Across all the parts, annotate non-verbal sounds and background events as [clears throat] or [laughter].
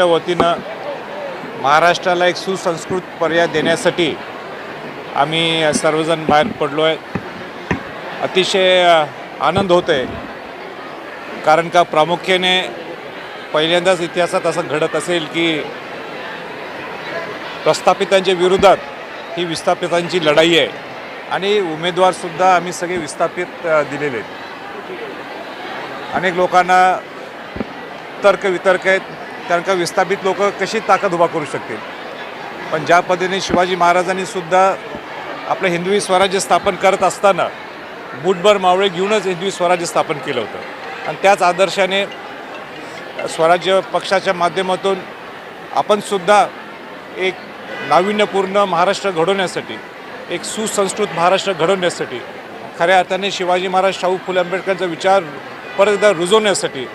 महाशक्तीच्या वतीनं महाराष्ट्राला एक सुसंस्कृत पर्याय देण्यासाठी आम्ही सर्वजण बाहेर पडलो आहे. अतिशय आनंद होतो आहे कारण का प्रामुख्याने पहिल्यांदाच इतिहासात असं घडत असेल की प्रस्थापितांच्या विरोधात ही विस्थापितांची लढाई आहे. आणि उमेदवारसुद्धा आम्ही सगळे विस्थापित दिलेले आहेत. अनेक लोकांना तर्क वितर्क आहेत. कारण का विस्थापित लोक कशी ताकद उभा करू शकतील? पण ज्या पद्धतीने शिवाजी महाराजांनी सुद्धा आपलं हिंदवी स्वराज्य स्थापन करत असताना बुटभर मावळे घेऊनच हिंदवी स्वराज्य स्थापन केलं होतं. आणि त्याच आदर्शाने स्वराज्य पक्षाच्या माध्यमातून आपणसुद्धा एक नाविन्यपूर्ण महाराष्ट्र घडवण्यासाठी एक सुसंस्कृत महाराष्ट्र घडवण्यासाठी खऱ्या अर्थाने शिवाजी महाराज शाहू फुले आंबेडकरांचा विचार परत एकदा रुजवण्यासाठी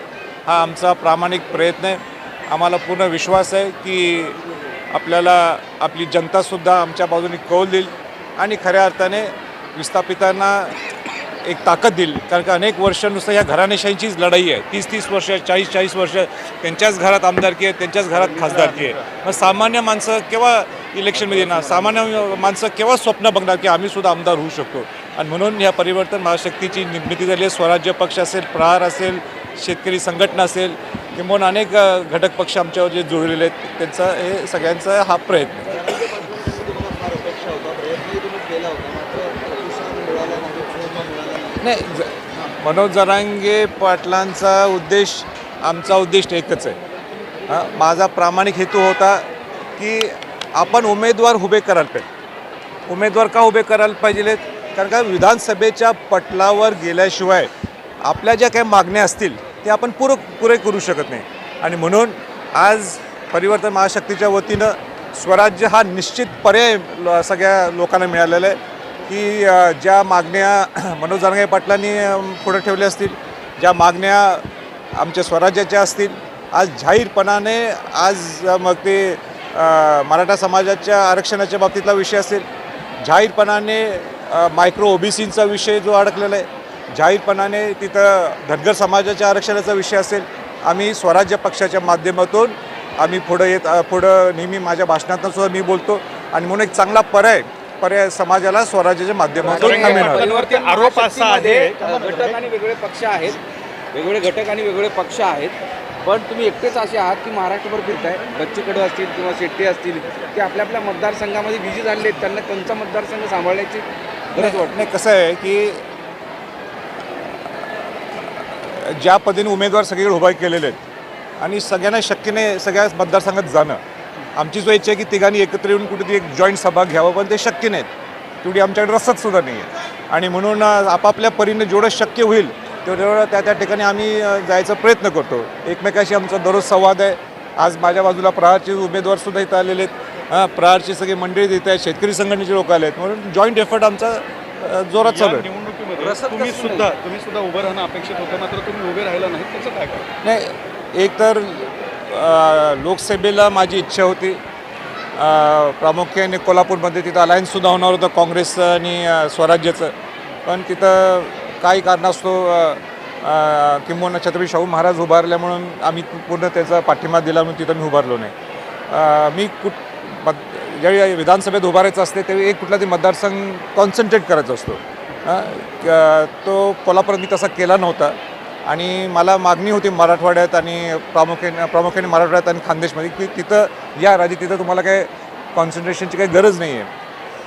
हा आमचा प्रामाणिक प्रयत्न आहे. आम्हाला पूर्ण विश्वास आहे की आपल्याला आपली जनतासुद्धा आमच्या बाजूने कौल देईल आणि खऱ्या अर्थाने विस्थापितांना एक ताकद देईल. कारण का अनेक वर्ष नुसतं ह्या घराणेशाहीचीच लढाई आहे. तीस तीस वर्ष चाळीस चाळीस वर्ष त्यांच्याच घरात आमदारकी आहे त्यांच्याच घरात खासदारकी आहे. मग सामान्य माणसं केव्हा इलेक्शनमध्ये येणार? सामान्य माणसं केव्हा स्वप्न बघणार की आम्हीसुद्धा आमदार होऊ शकतो? आणि म्हणून ह्या परिवर्तन महाशक्तीची निर्मिती झाली आहे. स्वराज्य पक्ष असेल प्रहार असेल शेतकरी संघटना असेल किंवा अनेक घटक पक्ष आमच्यावर जे जुळलेले आहेत त्यांचा हे सगळ्यांचा हा प्रयत्न. नाही ज- मनोज जरांगे पाटलांचा उद्देश आमचा उद्देश एकच आहे. हां माझा प्रामाणिक हेतू होता की आपण उमेदवार उभे करायला पाहिजे. उमेदवार का उभे करायला पाहिजे कारण का विधानसभेच्या पटलावर गेल्याशिवाय आपल्या ज्या काही मागण्या असतील ते आपण पुर पुरे करू शकत नाही. आणि म्हणून आज परिवर्तन महाशक्तीच्या वतीनं स्वराज्य हा निश्चित पर्याय ल- सगळ्या लोकांना मिळालेला आहे. की ज्या मागण्या [clears throat] मनोज जानगे पाटलांनी पुढे ठेवल्या असतील ज्या मागण्या आमच्या स्वराज्याच्या असतील आज जाहीरपणाने आज मग ते मराठा समाजाच्या आरक्षणाच्या बाबतीतला विषय असेल जाहीरपणाने मायक्रो ओबीसींचा विषय जो अडकलेला आहे जाहीरपणाने तिथं धनगर समाजाच्या आरक्षणाचा विषय असेल आम्ही स्वराज्य पक्षाच्या माध्यमातून आम्ही पुढं येत पुढं नेहमी माझ्या भाषणातून सुद्धा मी बोलतो. आणि म्हणून एक चांगला पर्याय पर्याय समाजाला स्वराज्याच्या माध्यमातून आरोप असा आहे घटक आणि वेगळे पक्ष आहेत. वेगवेगळे घटक आणि वेगवेगळे पक्ष आहेत. पण तुम्ही एकटेच असे आहात की महाराष्ट्रभर फिरताय? बच्चू कडू असतील किंवा शेट्टी असतील ते आपल्या आपल्या मतदारसंघामध्ये बिझी झालेले आहेत. त्यांना त्यांचा मतदारसंघ सांभाळण्याची गरज वाटते. नाही कसं आहे की ज्या पद्धतीने उमेदवार सगळीकडे उभा केलेले आहेत आणि सगळ्यांना शक्य नाही सगळ्या मतदारसंघात जाणं. आमची जो इच्छा आहे की तिघांनी एकत्र येऊन कुठेतरी एक जॉईंट सभा घ्यावं पण ते शक्य नाहीत. तेवढी आमच्याकडे रसद सुद्धा नाही आहे आणि म्हणून आपापल्या परीने जेवढं शक्य होईल तेवढं त्या त्या ठिकाणी आम्ही जायचा प्रयत्न करतो. एकमेकाशी आमचा दररोज संवाद आहे. आज माझ्या बाजूला प्रहारचे उमेदवार सुद्धा इथं आलेले आहेत. हां प्रहारची सगळी मंडळी इथं आहेत शेतकरी संघटनेचे लोक आले आहेत म्हणून जॉईंट एफर्ट आमचा जोरात चालू आहे. तुम्ही सुद्धा तुम्ही सुद्धा उभं राहणं अपेक्षित होतं मात्र तुम्ही उभे राहिला नाही. त्याचं काय कारण? नाही एक तर अ, लोकसभेला माझी इच्छा होती. प्रामुख्याने कोल्हापूरमध्ये तिथं अलायन्ससुद्धा होणार होतं काँग्रेस आणि स्वराज्याचं. पण तिथं काही कारणास्तव किंबहुना छत्रपती शाहू महाराज उभारल्या म्हणून आम्ही पूर्ण त्याचा पाठिंबा दिला म्हणून तिथं मी उभारलो नाही. मी कुठ ज्यावेळी विधानसभेत उभारायचं असते त्यावेळी एक कुठला तरी मतदारसंघ कॉन्सन्ट्रेट करायचा असतो. तो कोल्हापुरात मी तसा केला नव्हता. आणि मला मागणी होती मराठवाड्यात आणि प्रामुख्याने प्रामुख्याने मराठवाड्यात आणि खानदेशमध्ये की तिथं या राजे तिथं तुम्हाला काय कॉन्सन्ट्रेशनची काही गरज नाही आहे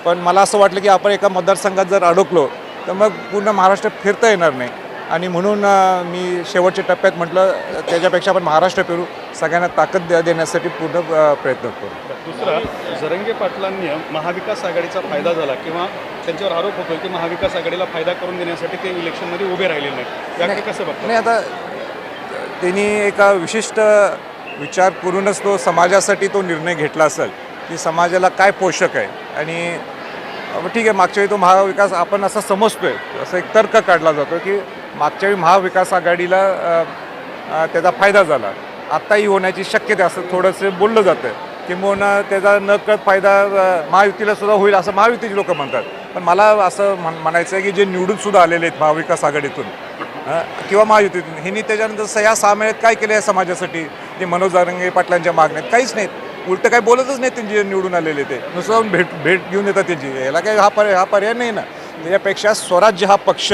पण मला असं वाटलं की आपण एका मतदारसंघात जर अडकलो तर मग पूर्ण महाराष्ट्र फिरता येणार नाही. आणि म्हणून मी शेवटच्या टप्प्यात म्हटलं त्याच्यापेक्षा आपण महाराष्ट्र फिरू सगळ्यांना ताकद द्या- देण्यासाठी पूर्ण प्रयत्न करू. दुसरा जरंगे पाटलांनी महाविकास आघाडीचा फायदा झाला किंवा त्यांच्यावर आरोप होतोय की महाविकास आघाडीला फायदा करून देण्यासाठी ते इलेक्शनमध्ये उभे राहिलेले नाहीत. याकडे कसं बघतात? नाही आता त्यांनी एका विशिष्ट विचार करूनच तो समाजासाठी तो निर्णय घेतला असेल की समाजाला काय पोषक आहे. आणि ठीक आहे मागच्या वेळी तो महाविकास आपण असं समजतोय असं एक तर्क काढला जातो की मागच्या वेळी महाविकास आघाडीला त्याचा फायदा झाला. आत्ताही होण्याची शक्यता असं थोडंसं बोललं जातं किंबहुना त्याचा नकळत फायदा महायुतीला सुद्धा होईल असं महायुतीचे लोक म्हणतात. पण मला असं म्हण म्हणायचं आहे की जे निवडून सुद्धा आलेले आहेत महाविकास आघाडीतून किंवा महायुतीतून ह्यांनी त्याच्यानंतर स- या सहा महिन्यात काय केलं या समाजासाठी? ते मनोज दारंगे पाटलांच्या मागण्यात काहीच नाहीत. उलटं काही बोलतच नाही त्यांचे निवडून आलेले ते. नुसतं भेट भेट घेऊन येतात त्यांची. याला काही हा पर्याय हा पर्याय नाही ना. त्याच्यापेक्षा स्वराज्य हा पक्ष.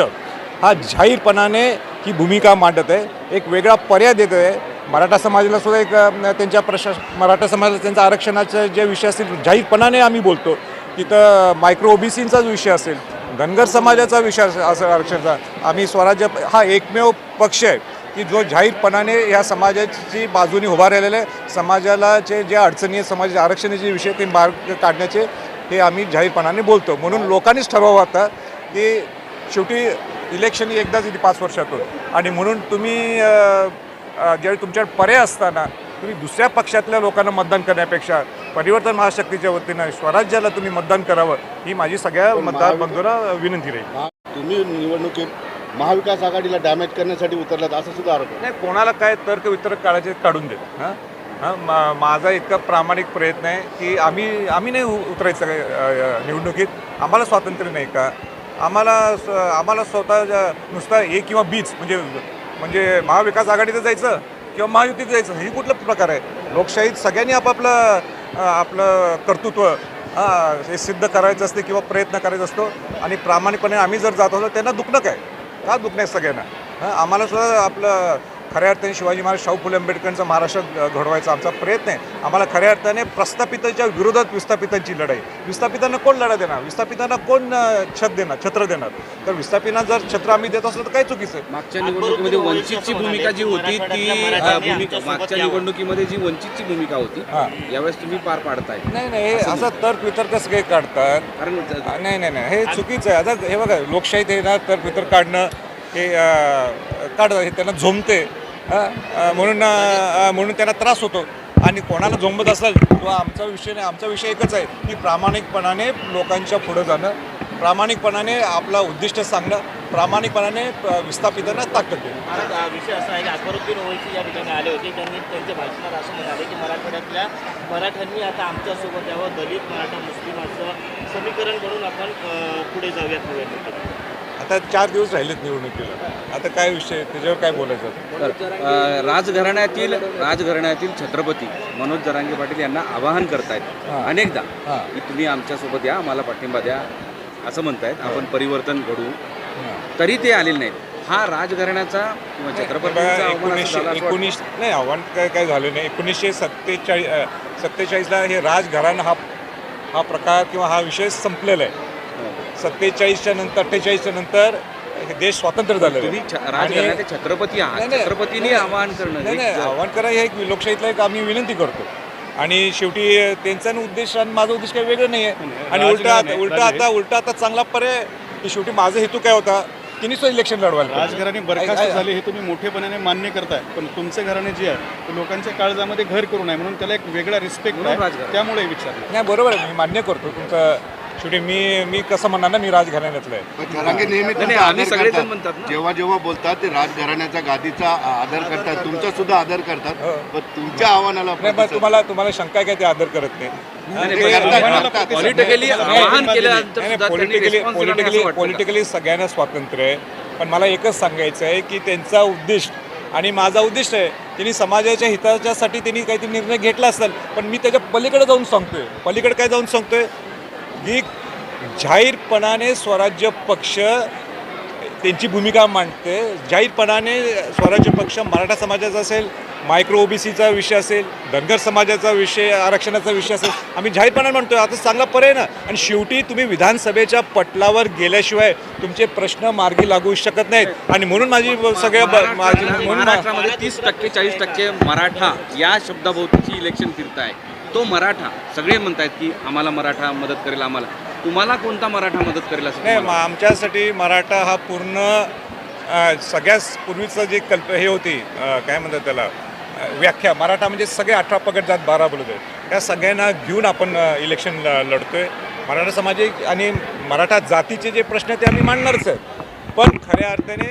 हा जाहीरपणाने ही भूमिका मांडत आहे. एक वेगळा पर्याय देत आहे. मराठा समाजाला सुद्धा एक त्यांच्या प्रशास मराठा समाजाला त्यांचा आरक्षणाच्या जे विषय असतील जाहीरपणाने आम्ही बोलतो. तिथं मायक्रो ओबीसींचाच विषय असेल धनगर समाजाचा विषय असेल आरक्षणाचा आम्ही स्वराज्य हा एकमेव पक्ष आहे की जो जाहीरपणाने या समाजाची बाजूने उभा राहिलेला आहे. समाजाला जे ज्या अडचणी आहेत समाजाच्या आरक्षणाचे विषय ते मार्ग काढण्याचे हे आम्ही जाहीरपणाने बोलतो. म्हणून लोकांनीच ठरवावं आता की शेवटी इलेक्शन ही एकदाच येते पाच वर्षातून. आणि म्हणून तुम्ही ज्यावेळी तुमच्याकडे पर्याय असताना तुम्ही दुसऱ्या पक्षातल्या लोकांना मतदान करण्यापेक्षा परिवर्तन महाशक्तीच्या वतीनं स्वराज्याला तुम्ही मतदान करावं ही माझी सगळ्या मतदार बंधूंना विनंती राहील. तुम्ही निवडणुकीत महाविकास आघाडीला डॅमेज करण्यासाठी उतरलात असं सुद्धा आरोप. नाही कोणाला काय तर्क वितर्क काढायचे काढून देत. हां? हां? माझा इतका प्रामाणिक प्रयत्न आहे की आम्ही आम्ही नाही उतरायचं निवडणुकीत. आम्हाला स्वातंत्र्य नाही का? आम्हाला आम्हाला स्वतः नुसता ए किंवा बीच म्हणजे म्हणजे महाविकास आघाडीचं जायचं किंवा महायुतीत जायचं ही कुठला प्रकार आहे? लोकशाहीत सगळ्यांनी आपापलं आपलं कर्तृत्व हां हे सिद्ध करायचं असते किंवा प्रयत्न करायचा असतो. आणि प्रामाणिकपणे आम्ही जर जात असतो त्यांना दुखणं काय? का दुखणं आहे सगळ्यांना? हां आम्हाला सुद्धा आपलं खऱ्या अर्थाने शिवाजी महाराज शाहू फुले आंबेडकरांचा महाराष्ट्र घडवायचा आमचा प्रयत्न आहे. आम्हाला खऱ्या अर्थाने प्रस्थापितांच्या विरोधात विस्थापितांची लढाई. विस्थापितांना कोण लढा देणार? विस्थापितांना कोण छत देणार? छत्र देणार? तर विस्थापितांना जर छत्र आम्ही देत असलो तर काय चुकीचं आहे? मागच्या निवडणुकीमध्ये वंचितची भूमिका जी होती ती मागच्या निवडणुकीमध्ये जी वंचितची भूमिका होती हां. यावेळेस तुम्ही पार पाडताय. नाही नाही हे असं तर्क वितर्क सगळे काढतात. कारण नाही नाही नाही हे चुकीचं आहे. आता हे बघा लोकशाहीत हे ना तर पितर काढणं हे काढतात हे त्यांना झोंबते म्हणून म्हणून त्यांना त्रास होतो. आणि कोणाला झोंबत असेल तो आमचा विषय नाही आमचा विषय एकच आहे की प्रामाणिकपणाने लोकांच्या पुढं जाणं प्रामाणिकपणाने आपला उद्दिष्ट सांगणं प्रामाणिकपणाने विस्थापितांना ताकद देणं. हा विषय असा आहे की अकबरुद्दीन ओवैसी या ठिकाणी आले होते त्यांनी त्यांच्या भाषणात असं म्हणाले की मराठवाड्यातल्या मराठ्यांनी आता आमच्यासोबत यावं दलित मराठा मुस्लिम असं समीकरण करून आपण पुढे जाऊयात आता चार दिवस राहिलेत निवडणुकीला. आता काय विषय? त्याच्यावर काय बोलायचं? तर राजघराण्यातील राजघराण्यातील छत्रपती मनोज जरांगे पाटील यांना आवाहन करतायत. अनेकदा. की तुम्ही आमच्यासोबत या आम्हाला पाठिंबा द्या असं म्हणतायत. आपण परिवर्तन घडवू. तरी ते आलेले नाहीत. हा राजघराण्याचा किंवा वाटतं. एकोणीस नाही आव्हान काय काय झालं नाही. एकोणीसशे सत्तेचाळीस सत्तेचाळीसला हे राजघराणं हा हा प्रकार किंवा हा विषय संपलेला आहे. सत्तेचाळीसच्या नंतर अठ्ठेचाळीसच्या नंतर देश आणि- राजघराण्याचे छत्रपती. छत्रपतींनी आवाहन करणं नाही आव्हान करा हे एक लोकशाहीतला एक आम्ही विनंती करतो. आणि शेवटी त्यांचा उद्देश आणि माझा उद्देश काही वेगळं नाही आहे आणि उलटा उलटा आता उलटा आता चांगला पर्याय की शेवटी माझा हेतू काय होता? तिने सुद्धा इलेक्शन लढवायला. राजघराणे ऐक- बरखास्त झाले हे तुम्ही मोठेपणाने मान्य करताय. पण तुमचे घराणे जे आहे ते लोकांच्या काळजामध्ये घर करू नये म्हणून त्याला एक वेगळा रिस्पेक्ट. त्यामुळे विचारलं. नाही बरोबर आहे. मी मान्य करतो. तुमचं शेवटी मी मी कसं म्हणणार ना मी राजघराण्यातलं आहे नेहमी आम्ही सगळेजण. म्हणतात ना. जेव्हा जेव्हा बोलतात ते राजघराण्याच्या गादीचा आदर करतात तुमचा सुद्धा आदर करतात हो. पण तुमच्या आव्हानाला नाही पण प्रतिसाद- तुम्हाला तुम्हाला शंका आहे काय ते आदर करत नाही ते- करतात, करतात. पॉलिटिकली नाही, आवाहन नाही, केल्यानंतर नाही, सुद्धा त्यांनी पॉलिटिकली response दिला नाही पॉलिटिकली असं वाटतं का? पॉलिटिकली सगळ्यांना स्वातंत्र्य आहे पण मला एकच सांगायचं आहे की त्यांचा उद्दिष्ट आणि माझा उद्दिष्ट आहे त्यांनी समाजाच्या हिताच्यासाठी त्यांनी काहीतरी निर्णय घेतला असेल पण मी त्याच्या पलीकडे जाऊन सांगतोय पलीकडे काय जाऊन सांगतोय की जाहीरपणाने स्वराज्य पक्ष त्यांची भूमिका मांडते. जाहीरपणाने स्वराज्य पक्ष मराठा समाजाचा असेल मायक्रो ओबीसीचा विषय असेल धनगर समाजाचा विषय आरक्षणाचा विषय असेल आम्ही जाहीरपणाने म्हणतोय आता चांगला पर्याय ना. आणि शेवटी तुम्ही विधानसभेच्या पटलावर गेल्याशिवाय तुमचे प्रश्न मार्गी लागू शकत नाहीत. आणि म्हणून माझी सगळ्या म्हणून महाराष्ट्रामध्ये तीस टक्के चाळीस टक्के मराठा या शब्दाभोवतीची इलेक्शन फिरताय. तो मराठा सगळे म्हणतात की आम्हाला मराठा मदत करेल आम्हाला. तुम्हाला कोणता मराठा मदत करेल असं नाही तुम्हाला मग आमच्यासाठी मराठा हा पूर्ण अ, पूर्वीचं जे कल्प हे होती अ, काय म्हणतात त्याला अ, व्याख्या. मराठा म्हणजे सगळे अठरा पगड जात बारा बोलत आहेत. त्या सगळ्यांना घेऊन आपण अ, इलेक्शन ल- लढतोय. मराठा सामाजिक आणि मराठा जातीचे जे प्रश्न आहेत ते आम्ही मांडणारच आहेत. पण खऱ्या अर्थाने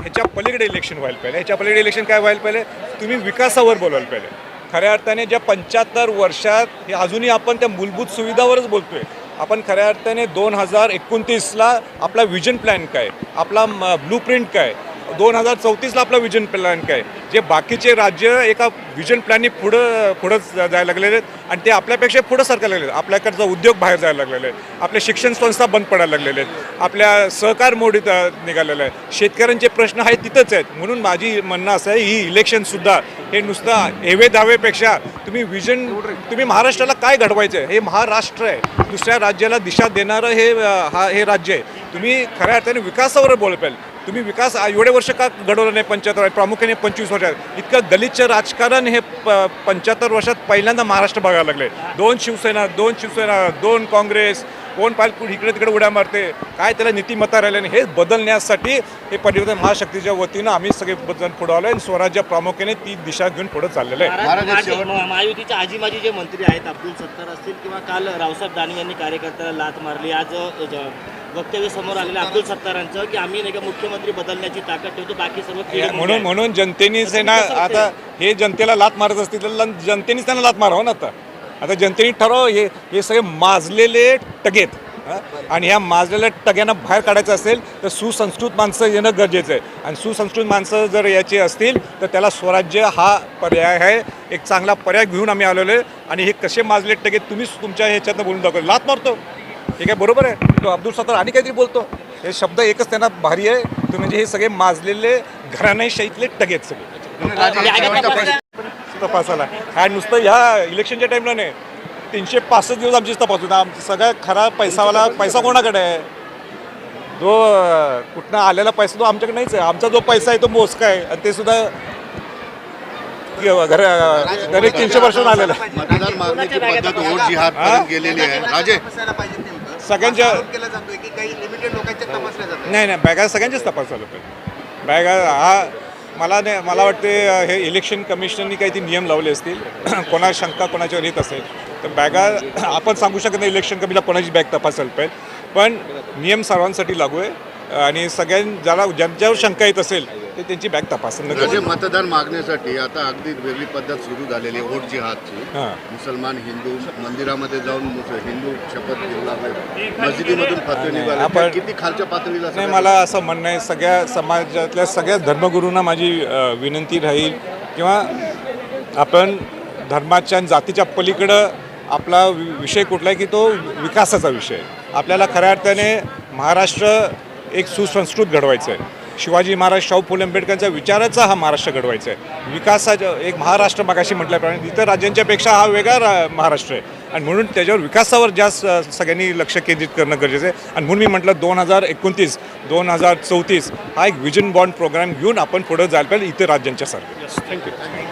ह्याच्या पलीकडे इलेक्शन व्हायला पाहिजे. ह्याच्या पलीकडे इलेक्शन काय व्हायला पाहिजे? तुम्ही विकासावर बोलायला पाहिजे. खऱ्या अर्थाने ज्या पंच्याहत्तर वर्षात हे अजूनही आपण त्या मूलभूत सुविधावरच बोलतोय. आपण खऱ्या अर्थाने दोन हजार एकोणतीसला आपला विजन प्लॅन काय? आपला ब्लू प्रिंट काय? दोन हजार चौतीसला आपला विजन प्लॅन काय? जे बाकीचे राज्य एका विजन प्लॅननी पुढं पुढं जायला लागलेले आहेत आणि ते आपल्यापेक्षा पुढं सरकायला लागलेले आहेत. आपल्याकडचा उद्योग बाहेर जायला लागलेले आहेत. आपल्या शिक्षण संस्था बंद पडायला लागलेले आहेत. आपल्या सहकार मोडीत निघालेलं आहे शेतकऱ्यांचे प्रश्न आहेत तिथंच आहेत. म्हणून माझी म्हणणं असं आहे ही इलेक्शनसुद्धा हे नुसतं हेवे दावेपेक्षा तुम्ही विजन तुम्ही महाराष्ट्राला काय घडवायचं आहे हे महाराष्ट्र आहे. दुसऱ्या राज्याला दिशा देणारं हे हा हे राज्य आहे. तुम्ही खऱ्या अर्थाने विकासावर बोल पाहिजे तुम्ही विकास एवढे वर्ष का घडवलं नाही पंच्याहत्तर प्रामुख्याने पंचवीस वर्षात इतकं दलितचं राजकारण हे प पंच्याहत्तर वर्षात पहिल्यांदा महाराष्ट्र बघायला लागले. दोन शिवसेना दोन शिवसेना दोन काँग्रेस कोण पाहिजे कुठे इकडे तिकडे उड्या मारते काय त्याला नीतिमत्ता राहिल्या नाही हे बदलण्यासाठी हे परिवर्तन महाशक्तीच्या वतीनं आम्ही सगळे बदल पुढे आलो आणि स्वराज्य प्रामुख्याने ती दिशा घेऊन पुढे चाललेलं आहे. महाराज- महाराज, महाराज- शेवट- महा- महायुतीचे आजी माजी जे मंत्री आहेत अब्दुल सत्तार असतील किंवा काल रावसाहेब दानवे यांनी कार्यकर्त्याला लात मारली. आज वक्तव्य समोर आलेलं अब्दुल सत्तारांचं की आम्ही नाही का मुख्यमंत्री बदलण्याची ताकद ठेवतो बाकी सर्व म्हणून. म्हणून जनतेनेच आहे ना कसं कसं आता हे जनतेला लात मारत असतील तर जनतेनेच त्यांना लात मारावं ना आता. आता जनतेने ठरव हे हे सगळे माजलेले टगेत? आणि ह्या माजलेल्या टग्यांना बाहेर काढायचं असेल तर सुसंस्कृत माणसं येणं गरजेचं आहे. आणि सुसंस्कृत माणसं जर याची असतील तर त्याला स्वराज्य हा पर्याय आहे. एक चांगला पर्याय घेऊन आम्ही आलेलो आहे. आणि हे कसे माजले टगेत तुम्हीच तुमच्या ह्याच्यातनं बोलून दाखव. लात मारतो. हे काय बरोबर आहे. तो अब्दुल सत्तार आणि काहीतरी बोलतो. हे शब्द एकच त्यांना भारी आहे. तो म्हणजे हे सगळे माजलेले घराण्याशाहीतले टगेत सगळे. तपासाला काय नुसतं ह्या इलेक्शनच्या टाईमला नाही. तीनशे पासष्ट दिवस आमचीच तपास होता. आमचा सगळा खरा पैसावाला पैसा कोणाकडे आहे? जो कुठनं आलेला पैसा तो आमच्याकडे नाहीच आहे. आमचा जो पैसा आहे तो मोजका आहे. आणि ते सुद्धा घर तीनशे वर्षात आलेला आहे. मतदान मागण्याची पद्धत वोट जिहाद पर्यंत गेलेली आहे. राजे सगळ्यांच्या केला जातोय की काही लिमिटेड लोकांच्या तपासल्या जातात. नाही नाही बॅगा सगळ्यांचेच तपास चालू पाहिजे बॅगा हा मला नाही मला वाटते हे इलेक्शन कमिशननी काही ते नियम लावले असतील. [clears throat] कोणा शंका कोणाच्यावर येत असेल तर बॅगा [clears throat] आपण सांगू शकत नाही इलेक्शन कमिशनला कोणाची बॅग तपासायला पाहिजे पण नियम सर्वांसाठी लागू आहे. आणि सगळ्यां ज्याला ज्यांच्यावर शंका येत असेल ते त्यांची बॅग तपासणं गरजेचं मतदान मागण्यासाठी आता अगदी वेगळी पद्धत सुरू झालेली आहे वोट जिहादची. मुसलमान हिंदू मंदिरामध्ये जाऊन हिंदू शपथ घेऊ लागले मस्जिदीमधून आपण- किती खालच्या पातळीला नाही मला असं म्हणणं आहे सगळ्या समाजातल्या सगळ्या धर्मगुरूंना माझी विनंती राहील. किंवा आपण धर्माच्या आणि जातीच्या पलीकडं आपला विषय कुठला आहे की तो विकासाचा विषय. आपल्याला खऱ्या अर्थाने महाराष्ट्र एक सुसंस्कृत घडवायचं आहे. शिवाजी महाराज शाहू फुले आंबेडकरांच्या विचाराचा हा महाराष्ट्र घडवायचा आहे. विकासाचा एक महाराष्ट्र मागाशी म्हटल्याप्रमाणे इतर राज्यांच्या पेक्षा हा वेगळा रा- महाराष्ट्र आहे. आणि म्हणून त्याच्यावर विकासावर जास्त सगळ्यांनी लक्ष केंद्रित करणं गरजेचं आहे. आणि म्हणून मी म्हटलं दोन हजार एकोणतीस दोन हजार चौतीस हा एक विजन बॉन्ड प्रोग्राम घेऊन आपण पुढे जायला पाहिजे इतर राज्यांच्या सारखं थँक्यू